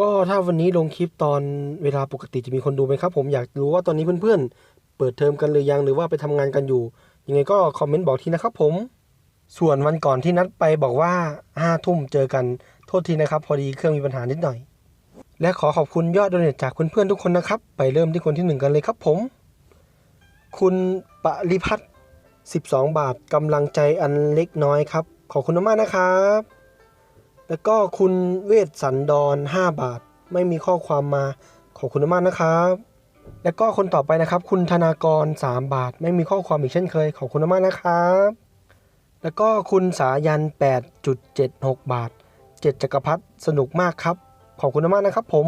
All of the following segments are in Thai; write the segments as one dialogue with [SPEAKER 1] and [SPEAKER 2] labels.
[SPEAKER 1] ก็ถ้าวันนี้ลงคลิปตอนเวลาปกติจะมีคนดูไหมครับ ผมอยากรู้ว่าตอนนี้เพื่อนๆ เปิดเทอมกันหรือยังหรือว่าไปทำงานกันอยู่ ยังไงก็คอมเมนต์บอกทีนะครับผมส่วนวันก่อนที่นัดไปบอกว่าห้าทุ่มเจอกันโทษทีนะครับ พอดีเครื่องมีปัญหานิดหน่อย และขอขอบคุณยอดดเนทจากเพื่อนๆทุกคนนะครับ ไปเริ่มที่คนที่หนึ่งกันเลยครับผม คุณปริพัฒน์12 บาทกำลังใจอันเล็กน้อยครับ ขอบคุณมากนะครับ แล้วก็คุณเวชสันดร 5 บาท ไม่มีข้อความมา ขอบคุณมากนะครับ แล้วก็คนต่อไปนะครับ คุณธนากร 3 บาท ไม่มีข้อความอีกเช่นเคย ขอบคุณมากนะครับ แล้วก็คุณสายัน 8.76 บาท7จักรพัฒสนุกมากครับ ขอบคุณมากนะครับผม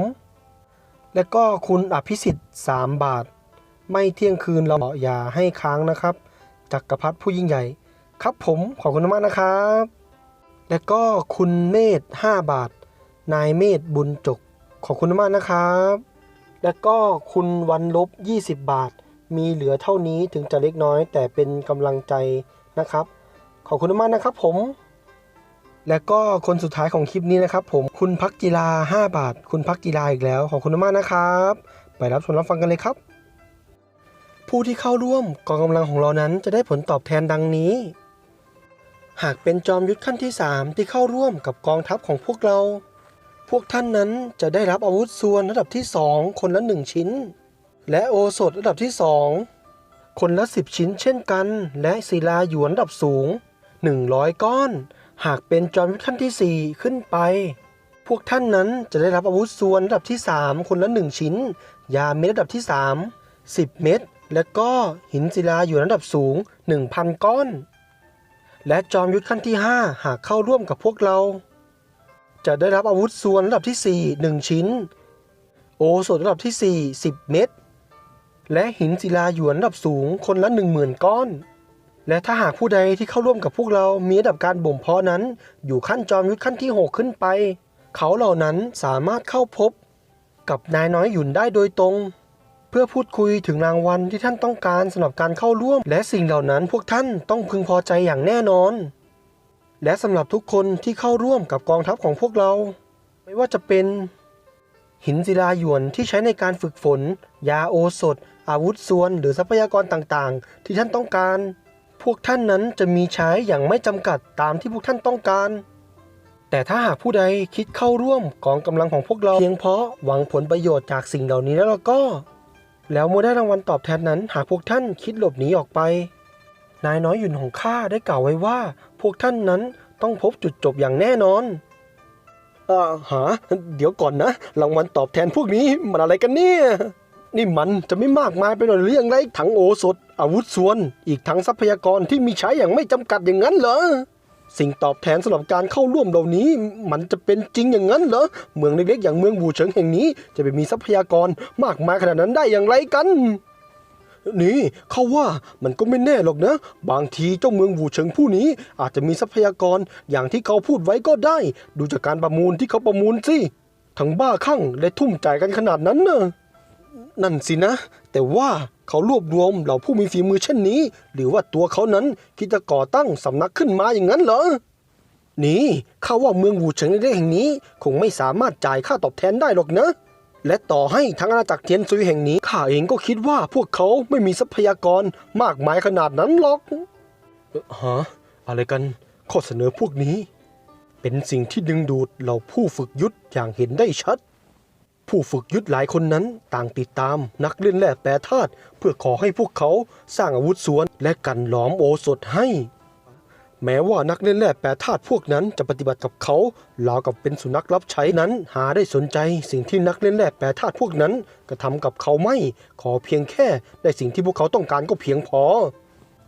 [SPEAKER 1] แล้วก็คุณอภิสิทธิ์ 3 บาท ไม่เที่ยงคืนเราอย่าให้ค้างนะครับ จักรพัฒผู้ยิ่งใหญ่ ครับผม ขอบคุณมากนะครับ แล้วก็คุณเมธ5บาท นายเมธบุญจก ขอบคุณมากนะครับ แล้วก็คุณวันลบ 20 บาท มีเหลือเท่านี้ถึงจะเล็กน้อย แต่เป็นกำลังใจนะครับ ขอบคุณมากนะครับผม แล้วก็คนสุดท้ายของคลิปนี้นะครับ ผม คุณพักกีฬา 5 บาท คุณพักกีฬาอีกแล้ว ขอบคุณมากนะครับ ไปรับชมรับฟังกันเลยครับ ผู้ที่เข้าร่วมกองกำลังของเรานั้นจะได้ผลตอบแทนดังนี้ หากเป็นจอมยุทธขั้นที่ 3 ที่เข้าร่วมกับกองทัพของพวกเรา พวกท่านนั้นจะได้รับอาวุธส่วนระดับที่ 2 คนละ 1 ชิ้น และโอสถระดับที่ 2 คนละ 10 ชิ้นเช่นกัน และศิลาหยวนระดับสูง 100 ก้อน หากเป็นจอมยุทธขั้นที่ 4 ขึ้นไป พวกท่านนั้นจะได้รับอาวุธส่วนระดับที่ 3 คนละ 1 ชิ้น ยาเม็ดระดับที่ 3 10 เม็ดและก็หินศิลาอยู่ระดับสูง 1,000 ก้อน และจอมยุทธขั้นที่ 5 หากเข้าร่วมกับพวกเรา จะได้รับอาวุธส่วนระดับที่ 4 1 ชิ้น โอสถระดับที่ 4 10 เม็ดและหินศิลาหยวนระดับสูงคนละ10,000 ก้อน และถ้าหากผู้ใดที่เข้าร่วมกับพวกเรา มีระดับการบ่มเพาะนั้น อยู่ขั้นจอมยุทธขั้นที่ 6 ขึ้นไป เขาเหล่านั้นสามารถเข้าพบ กับนายน้อยหยุนได้โดยตรง พื่อพูดคุยถึงรางวัลที่ท่านต้องการสำหรับการเข้าร่วม และสิ่งเหล่านั้นพวกท่านต้องพึงพอใจอย่างแน่นอน และสำหรับทุกคนที่เข้าร่วมกับกองทัพของพวกเรา ไม่ว่าจะเป็น หินศิลาหยวนที่ใช้ในการฝึกฝน ยาโอสถ อาวุธส่วน หรือทรัพยากรต่างๆ ที่ท่านต้องการ พวกท่านนั้นจะมีใช้อย่างไม่จำกัดตามที่พวกท่านต้องการแต่ถ้าหากผู้ใดคิดเข้าร่วมกองกำลังของพวกเราเพียงเพราะหวังผลประโยชน์จากสิ่งเหล่านี้แล้วก็ แล้วเมื่อได้รางวัลตอบแทนนั้น หากพวกท่านคิดหลบหนีออกไป นายน้อยหยุนของข้าได้กล่าวไว้ว่า พวกท่านนั้นต้องพบจุดจบอย่างแน่นอนอ่าหา เดี๋ยวก่อนนะ รางวัลตอบแทนพวกนี้มันอะไรกันเนี่ย นี่มันจะไม่มากมายไปหน่อยหรือยังไรทั้งโอสถ อาวุธส่วน อีกทั้งทรัพยากรที่มีใช้อย่างไม่จำกัดอย่างนั้นเหรอ สิ่งตอบแทนสำหรับการเข้าร่วมเหล่านี้ มันจะเป็นจริงอย่างนั้นเหรอ เมืองเล็กๆอย่างเมืองบูเฉิงแห่งนี้ จะไปมีทรัพยากรมากมายขนาดนั้นได้อย่างไรกัน นี่เขาว่ามันก็ไม่แน่หรอกนะ บางทีเจ้าเมืองวูเฉิงผู้นี้ อาจจะมีทรัพยากรอย่างที่เขาพูดไว้ก็ได้ ดูจากการประมูลที่เขาประมูลสิทั้งบ้าคลั่งและทุ่มใจกันขนาดนั้นเนะ นั่นสินะ แต่ว่าเขารวบรวมเหล่าผู้มีฝีมือเช่นนี้ หรือว่าตัวเขานั้นคิดจะก่อตั้งสำนักขึ้นมาอย่างนั้นเหรอ นี่ข้าว่าเมืองวูเฉิงเล็กๆแห่งนี้ คงไม่สามารถจ่ายค่าตอบแทนได้หรอกนะ และต่อให้ทั้งอาณาจักรเทียนซุยแห่งนี้ข้าเองก็คิดว่าพวกเขาไม่มีทรัพยากรมากมายขนาดนั้นหรอกฮะอะไรกันข้อเสนอพวกนี้ เป็นสิ่งที่ดึงดูดเหล่าผู้ฝึกยุทธอย่างเห็นได้ชัด ผู้ฝึกยุทธหลายคนนั้นต่างติดตามนักเล่นแร่แปรธาตุเพื่อขอให้พวกเขาสร้างอาวุธสวนและกันหลอมโอสถให้ แม้ว่านักเล่นแร่แปรธาตุพวกนั้นจะปฏิบัติกับเขาราวกับเป็นสุนัขรับใช้นั้นหาได้สนใจสิ่งที่นักเล่นแร่แปรธาตุพวกนั้นกระทำกับเขาไม่ ขอเพียงแค่ได้สิ่งที่พวกเขาต้องการก็เพียงพอ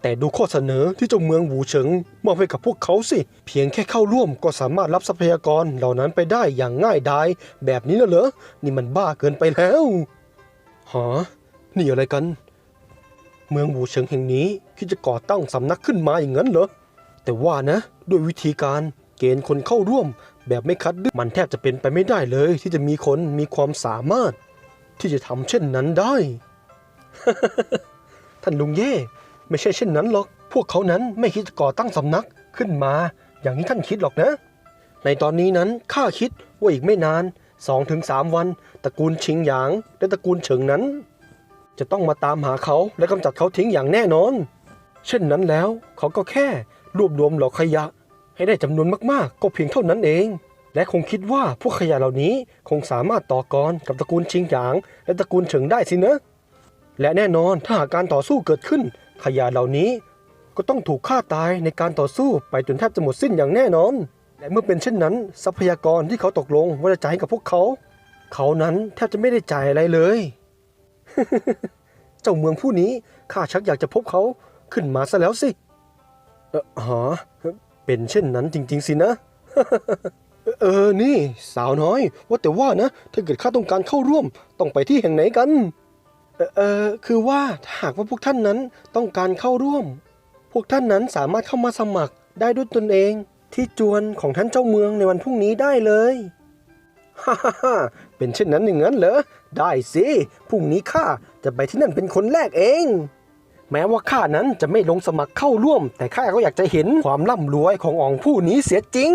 [SPEAKER 1] แต่ดูข้อเสนอที่เจ้าเมืองหูเฉิงมอบให้กับพวกเขาสิ เพียงแค่เข้าร่วมก็สามารถรับทรัพยากรเหล่านั้นไปได้อย่างง่ายดายแบบนี้แล้วเหรอ นี่มันบ้าเกินไปแล้วหานี่อะไรกัน เมืองหูเฉิงแห่งนี้คิดจะก่อตั้งสำนักขึ้นมาอย่างนั้นเหรอ แต่ว่านะ ด้วยวิธีการเกณฑ์คนเข้าร่วม แบบไม่คัดเลือกมันแทบจะเป็นไปไม่ได้เลย ที่จะมีคนมีความสามารถ ที่จะทำเช่นนั้นได้ ท่านลุงเย่ ไม่ใช่เช่นนั้นหรอก พวกเขานั้นไม่คิดจะก่อตั้งสำนักขึ้นมา อย่างที่ท่านคิดหรอกนะ ในตอนนี้นั้นข้าคิดว่าอีกไม่นาน 2-3 วันตระกูลชิงหยาง และตระกูลเฉิงนั้น จะต้องมาตามหาเขาและกำจัดเขาทิ้งอย่างแน่นอน เช่นนั้นแล้วเขาก็แค่รวบรวมเหล่าขยะ ให้ได้จำนวนมากๆ ก็เพียงเท่านั้นเอง และคงคิดว่าพวกขยะเหล่านี้คงสามารถต่อกรกับตระกูลชิงหยาง และตระกูลเฉิงได้สินะและแน่นอนถ้าหากการต่อสู้เกิดขึ้น ขยะเหล่านี้ก็ต้องถูกฆ่าตายในการต่อสู้ไปจนแทบจะหมดสิ้นอย่างแน่นอน และเมื่อเป็นเช่นนั้น ทรัพยากรที่เขาตกลงว่าจะจ่ายให้กับพวกเขา เขานั้นแทบจะไม่ได้จ่ายอะไรเลย เจ้าเมืองผู้นี้ข้าชักอยากจะพบเขาขึ้นมาซะแล้วสิเออหอเป็นเช่นนั้นจริง ๆ สินะ เออ นี่ สาวน้อย ว่าแต่ว่านะ ถ้าเกิดข้าต้องการเข้าร่วม ต้องไปที่แห่งไหนกัน เออเอคือว่าถ้าหากว่าพวกท่านนั้นต้องการเข้าร่วม พวกท่านนั้นสามารถเข้ามาสมัครได้ด้วยตนเอง ที่จวนของท่านเจ้าเมืองในวันพรุ่งนี้ได้เลยฮ่าฮ่าฮ่าเป็นเช่นนั้นอย่างนั้นเหรอ ได้สิ พรุ่งนี้ข้าจะไปที่นั่นเป็นคนแรกเอง แม้ว่าข้านั้นจะไม่ลงสมัครเข้าร่วม แต่ข้าก็อยากจะเห็นความร่ำรวยของอองผู้นี้เสียจริง